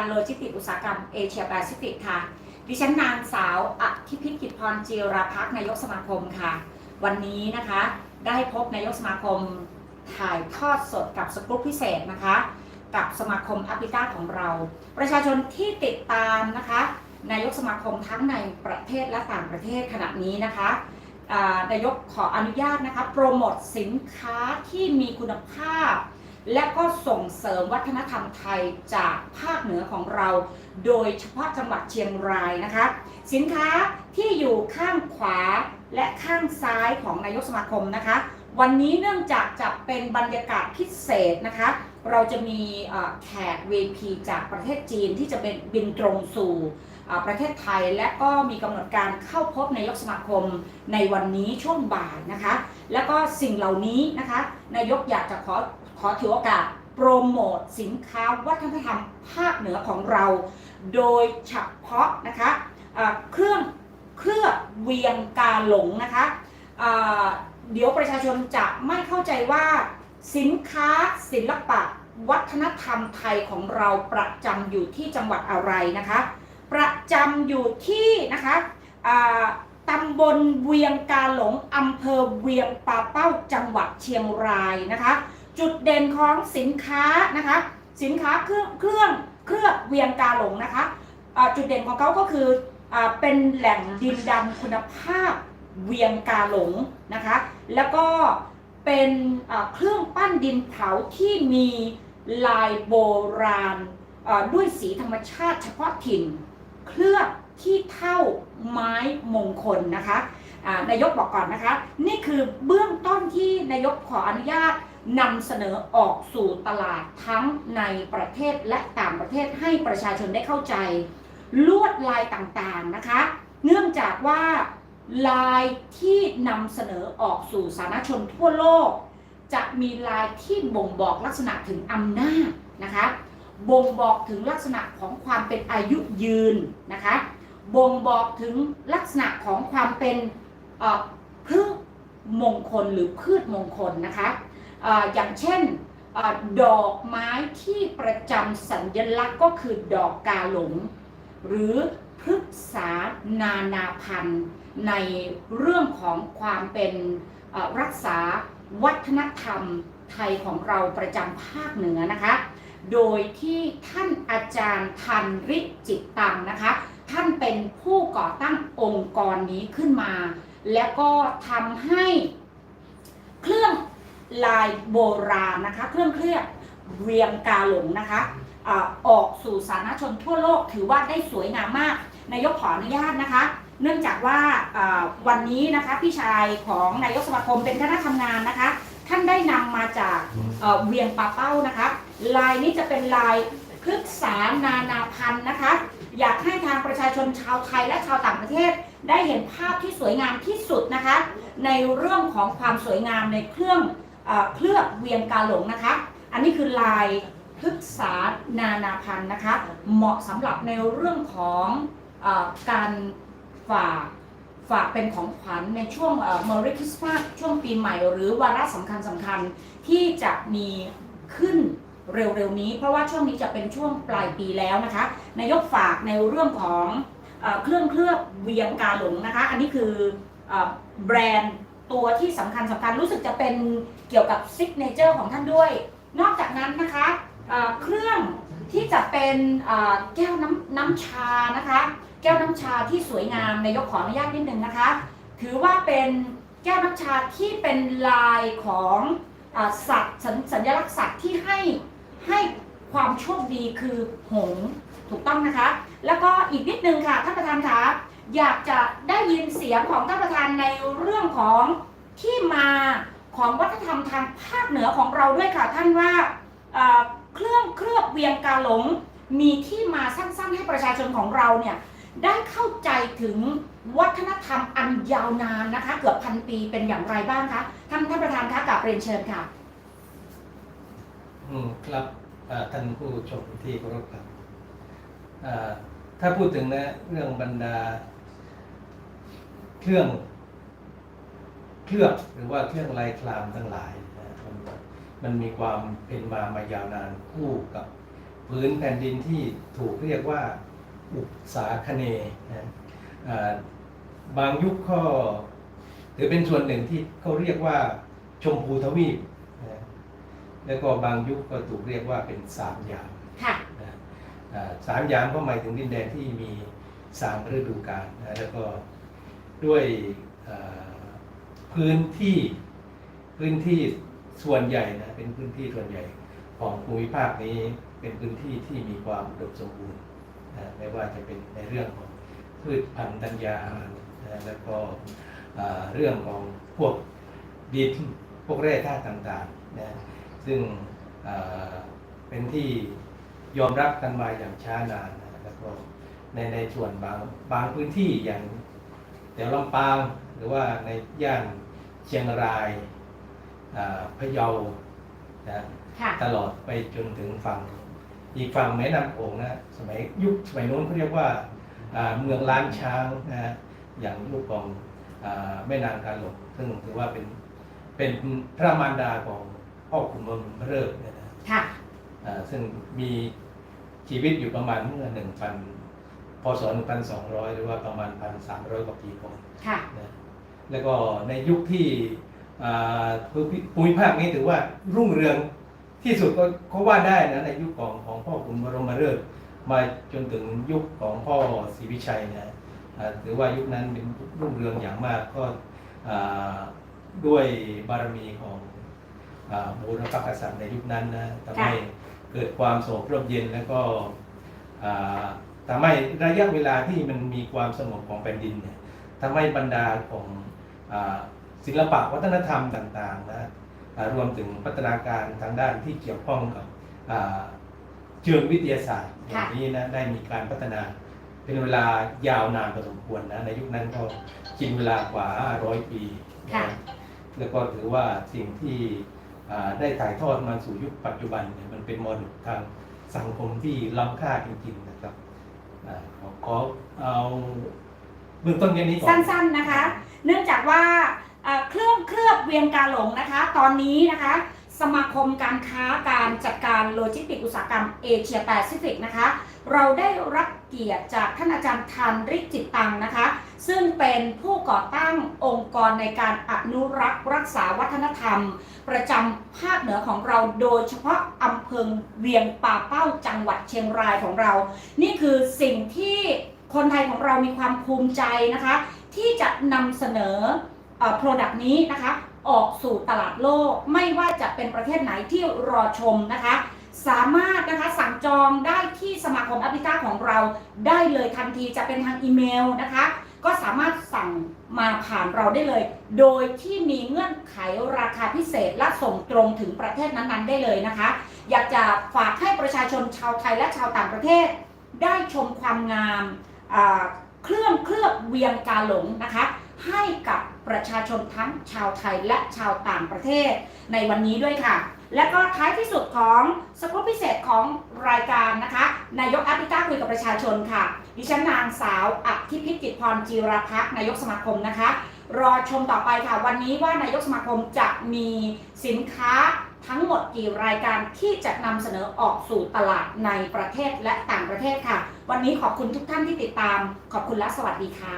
การโลจิสติกอุตสาหกรรมเอเชียแปซิฟิกค่ะ ดิฉันนางสาวอธิพิกิจพรจีราพักษ์นายกสมาคมค่ะ วันนี้นะคะได้พบนายกสมาคมถ่ายทอดสดกับสกู๊ปพิเศษนะคะ กับสมาคมอฟริกาของเรา ประชาชนที่ติดตามนะคะ นายกสมาคมทั้งในประเทศและต่างประเทศขณะนี้นะคะนายกขออนุญาตนะคะโปรโมทสินค้าที่มีคุณภาพ และก็ส่งเสริมวัฒนธรรมไทยจากภาคเหนือของเรา โดยเฉพาะจังหวัดเชียงรายนะคะ สินค้าที่อยู่ข้างขวาและข้างซ้ายของนายกสมาคมนะคะ วันนี้เนื่องจากจะเป็นบรรยากาศพิเศษนะคะ เราจะมีแขก VP จากประเทศจีนที่จะเป็นบินตรงสู่ประเทศไทยและก็มีกำหนดการเข้าพบนายกสมาคมในวันนี้ช่วงบ่ายนะคะ แล้วก็สิ่งเหล่านี้นะคะ นายกอยากจะขอ ขอถือโอกาสโปรโมทสินค้าวัฒนธรรมภาคเหนือของเรา โดยเฉพาะนะคะอ่าเครื่องเครือเวียงกาหลงนะคะอ่าเดี๋ยวประชาชนจะไม่เข้าใจว่าสินค้าศิลปะวัฒนธรรมไทยของเราประจำอยู่ที่จังหวัดอะไรนะคะ ประจำอยู่ที่นะคะอ่าตำบลเวียงกาหลงอำเภอเวียงป่าเป้าจังหวัดเชียงรายนะคะ จุดเด่นของสินค้านะคะ สินค้าเครื่องเครื่องเครือบเวียงกาหลงนะคะอ่าจุดเด่นของเขาก็คืออเป็นแหล่งดินดำคุณภาพเวียงกาหลงนะคะ แล้วก็เป็นเครื่องปั้นดินเผาที่มีลายโบราณด้วยสีธรรมชาติเฉพาะถิ่น เคลือบที่เท่าไม้มงคลนะคะอ่านายกบอกก่อนนะคะ นี่คือเบื้องต้นที่นายกขออนุญาต นำเสนอออกสู่ตลาดทั้งในประเทศและต่างประเทศให้ประชาชนได้เข้าใจ ลวดลายต่างๆนะคะ เนื่องจากว่าลายที่นำเสนอออกสู่สาธารณชนทั่วโลก จะมีลายที่บ่งบอกลักษณะถึงอำนาจนะคะบ่งบอกถึงลักษณะของความเป็นอายุยืนนะคะบ่งบอกถึงลักษณะของความเป็นเอ่อพืชมงคลหรือพืชมงคลนะคะ อย่างเช่นอดอกไม้ที่ประจำสัญลักษณ์ก็คือดอกกาหลง หรือพฤกษานานาพันธ์ในเรื่องของความเป็นรักษาวัฒนธรรมไทยของเราประจำภาคเหนือนะคะ โดยที่ท่านอาจารย์ทันริจิตตังนะคะ ท่านเป็นผู้ก่อตั้งองค์กรนี้ขึ้นมา แล้วก็ทำให้เครื่อง ลายโบราณนะคะ เครื่องเคลือบเวียงกาหลงนะคะออกสู่สาธารณชนทั่วโลกถือว่าได้สวยงามมาก นายกขออนุญาตนะคะ เนื่องจากว่าวันนี้นะคะพี่ชายของนายกสมาคมเป็นคณะทำงานนะคะ ท่านได้นำมาจากเวียงปาเป้านะคะ ลายนี้จะเป็นลายพฤกษานานาพันธ์นะคะ อยากให้ทางประชาชนชาวไทยและชาวต่างประเทศ ได้เห็นภาพที่สวยงามที่สุดนะคะ ในเรื่องของความสวยงามในเครื่อง เคลือบเวียงกาหลงนะคะ อันนี้คือลายพฤกษานานาพันธ์นะคะ เหมาะสำหรับในเรื่องของอการฝากฝากเป็นของขวัญในช่วงเมอริคริสต์มาสช่วงปีใหม่หรือวาระสำคัญสำคัญที่จะมีขึ้นเร็วๆนี้ เพราะว่าช่วงนี้จะเป็นช่วงปลายปีแล้วนะคะนายกฝากในเรื่องของเอเครื่องเคลือบเวียงกาหลงนะคะ อันนี้คืออแบรนด์ ตัวที่สำคัญสำคัญรู้สึกจะเป็นเกี่ยวกับซิกเนเจอร์ของท่านด้วย นอกจากนั้นนะคะเอ่อเครื่องที่จะเป็นแก้วน้ำน้ำชานะคะ แก้วน้ำชาที่สวยงามนายกขออนุญาตนิดนึงนะคะ ถือว่าเป็นแก้วน้ำชาที่เป็นลายของอสัตว์สัญสญลักษณ์สัตว์ที่ให้ให้ความโชคดีคือหงส์ถูกต้องนะคะ แล้วก็อีกนิดนึงค่ะท่านประธานคะ อยากจะได้ยินเสียงของท่านประธานในเรื่องของที่มาของวัฒนธรรมทางภาคเหนือของเราด้วยค่ะท่านว่าเครื่องเคลือบเวียงกาหลง มีที่มาสั้นๆให้ประชาชนของเราเนี่ยได้เข้าใจถึงวัฒนธรรมอันยาวนานนะคะ เกือบพันปีเป็นอย่างไรบ้างคะท่านท่านประธานคะกับเรียนเชิญค่ะ อืมครับท่านผู้ชมที่เคารพครับถ้าพูดถึงนะเรื่องบรรดา เครื่องเคลือบหรือว่าเครื่องลายคลามทั้งหลายนะมันมันมีความเป็นมามายาวนานคู่กับพื้นแผ่นดินที่ถูกเรียกว่าอุกสาคเนย์นะอ่าบางยุคก็ถือเป็นส่วนหนึ่งที่เขาเรียกว่าชมพูทวีปนะแล้วก็บางยุคก็ถูกเรียกว่าเป็นสามยามค่ะนะอ่าสามยามก็หมายถึงดินแดนที่มีสามฤดูกาลนะแล้วก็ ด้วยพื้นที่พื้นที่ส่วนใหญ่นะเป็นพื้นที่ส่วนใหญ่ของภูมิภาคนี้เป็นพื้นที่ที่มีความอุดมสมบูรณ์นะไม่ว่าจะเป็นในเรื่องของพืชพันธุ์ธัญญาหารแล้วก็เรื่องของพวกดินพวกแร่ธาตุต่างๆนะซึ่งเป็นที่ยอมรับกันมาอย่างช้านานนะแล้วก็ในในส่วนบางบางพื้นที่อย่าง ถวลำปางหรือว่าในย่านเชียงรายอ่าพะเยานะค่ะตลอดไปจนถึงฝั่งอีกฝั่งแม่น้ำโขงนะสมัยยุคสมัยโน้นเขาเรียกว่าอ่าเมืองล้านช้างนะฮะอย่างยุคของอ่าแม่นางกาหลงซึ่งถือว่าเป็นเป็นพระมารดาของพ่อขุนเมืองเริกเนี่ยนะค่ะอ่าซึ่งมีชีวิตอยู่ประมาณเมื่อ1,000พ ศ 1,200 หรือว่าประมาณ 1,300 กว่าปีก่อนค่ะ นะแล้วก็ในยุคที่อ่าภูมิภูมิภาคนี้ถือว่ารุ่งเรืองที่สุดก็ก็ว่าได้นะในยุคของของพ่อขุนบรมฤกษ์มาจนถึงยุคของพ่อศรีวิชัยนะอ่าถือว่ายุคนั้นเป็นรุ่งเรืองอย่างมากก็อ่าด้วยบารมีของอ่าบูรพกษัตริย์ในยุคนั้นนะทำให้เกิดความโศกร่มเย็นแล้วก็อ่า ทำให้ระยะเวลาที่มันมีความสงบของแผ่นดินเนี่ยทำให้บรรดาของอาศิลปะวัฒนธรรมต่างๆนะอ่ารวมถึงพัฒนาการทางด้านที่เกี่ยวข้องกับอ่าเชิงวิทยาศาสตร์อย่างนี้นะได้มีการพัฒนาเป็นเวลายาวนานพอสมควรนะในยุคนั้นก็กินเวลากว่า 500 ปีนะค่ะแล้วก็ถือว่าสิ่งที่อ่าได้ถ่ายทอดมาสู่ยุคปัจจุบันเนี่ยมันเป็นมรดกทางสังคมที่ล้ำค่าจริงๆนะครับ อาขอขอเอาเบื้องต้นแค่นี้ก่อน สั้นๆนะคะ เนื่องจากว่าเอ่อเครื่องเคลือบเวียงกาหลงนะคะ ตอนนี้นะคะ สมาคมการค้าการจัดการโลจิสติกส์อุตสาหกรรมเอเชียแปซิฟิกนะคะ เราได้รับเกียรติจากท่านอาจารย์ทันริจิตตังนะคะ ซึ่งเป็นผู้ก่อตั้งองค์กรในการอนุรักษ์รักษาวัฒนธรรม ประจำภาคเหนือของเราโดยเฉพาะอำเภอเวียงป่าเป้าจังหวัดเชียงรายของเรา นี่คือสิ่งที่คนไทยของเรามีความภูมิใจนะคะ ที่จะนำเสนอเอ่อ product นี้นะคะ ออกสู่ตลาดโลกไม่ว่าจะเป็นประเทศไหนที่รอชมนะคะ สามารถนะคะสั่งจองได้ที่สมาคมอฟริกาของเราได้เลยทันทีจะเป็นทางอีเมลนะคะ ก็สามารถสั่งมาผ่านเราได้เลย โดยที่มีเงื่อนไขราคาพิเศษและส่งตรงถึงประเทศนั้นๆ ได้เลยนะคะ อยากจะฝากให้ประชาชนชาวไทยและชาวต่างประเทศ ได้ชมความงามเครื่องเคลือบเวียงกาหลงนะคะ ให้กับประชาชนทั้งชาวไทยและชาวต่างประเทศในวันนี้ด้วยค่ะ และก็ท้ายที่สุดของสกู๊ปพิเศษของรายการนะคะ นายกแอฟริกาคุยกับประชาชนค่ะ ดิฉันนางสาวอธิพิจิตรพรจีรพักนายกสมาคมนะคะ รอชมต่อไปค่ะ วันนี้ว่านายกสมาคมจะมีสินค้าทั้งหมดกี่รายการที่จะนำเสนอออกสู่ตลาดในประเทศและต่างประเทศค่ะ วันนี้ขอบคุณทุกท่านที่ติดตาม ขอบคุณและสวัสดีค่ะ